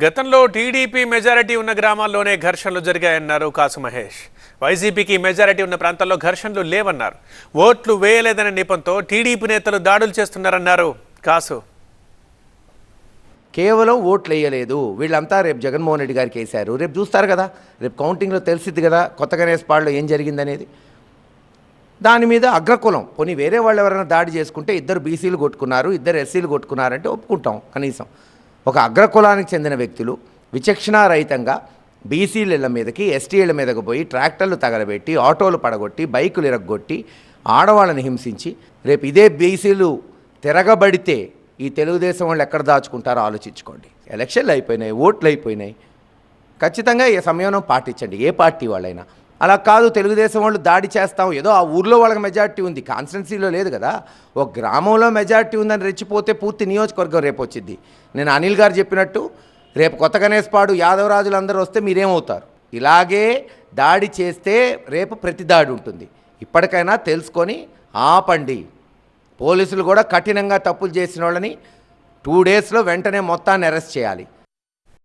గతంలో TDP majority ఉన్న గ్రామాల్లోనే ఘర్షణలు జరిగాయన్నారు కాసు మహేష్ వైసీపీకి మెజారిటీ ఉన్న ప్రాంతాల్లో ఘర్షణలు లేవన్నారు. ఓట్లు వేయలేదనే నిపంతో టీడీపీ నేతలు దాడులు చేస్తున్నారన్నారు కాసు. కేవలం ఓట్లు వేయలేదు. వీళ్ళంతా రేపు జగన్మోహన్ రెడ్డి గారికి వేశారు. రేపు చూస్తారు కదా. రేపు కౌంటింగ్లో తెలిసిద్ది కదా కొత్త గణేష్పాడులో ఏం జరిగిందనేది. దాని మీద అగ్రకులం. పోనీ వేరే వాళ్ళు ఎవరైనా దాడి చేసుకుంటే ఇద్దరు బీసీలు కొట్టుకున్నారు ఇద్దరు ఎస్సీలు కొట్టుకున్నారంటే ఒప్పుకుంటాం కనీసం. ఒక అగ్రకులానికి చెందిన వ్యక్తులు విచక్షణారహితంగా బీసీల మీదకి ఎస్టీల మీదకి పోయి ట్రాక్టర్లు తగలబెట్టి ఆటోలు పడగొట్టి బైకులు ఇరగొట్టి ఆడవాళ్ళని హింసించి రేపు ఇదే బీసీలు తిరగబడితే ఈ తెలుగుదేశం వాళ్ళు ఎక్కడ దాచుకుంటారో ఆలోచించుకోండి. ఎలక్షన్లు అయిపోయినాయి ఓట్లు అయిపోయినాయి ఖచ్చితంగా ఈ సమయంలో పాటించండి. ఏ పార్టీ వాళ్ళైనా. అలా కాదు తెలుగుదేశం వాళ్ళు దాడి చేస్తాం. ఏదో ఆ ఊర్లో వాళ్ళకి మెజార్టీ ఉంది. కాన్స్టిట్యున్సీలో లేదు కదా. ఒక గ్రామంలో మెజార్టీ ఉందని రెచ్చిపోతే పూర్తి నియోజకవర్గం రేపు వచ్చింది నేను అనిల్ గారు చెప్పినట్టు రేపు కొత్త గణేష్పాడు యాదవరాజులు అందరూ వస్తే మీరేమవుతారు? ఇలాగే దాడి చేస్తే రేపు ప్రతి దాడి ఉంటుంది. ఇప్పటికైనా తెలుసుకొని ఆపండి. పోలీసులు కూడా కఠినంగా తప్పులు చేసిన వాళ్ళని టూ డేస్లో వెంటనే మొత్తాన్ని అరెస్ట్ చేయాలి.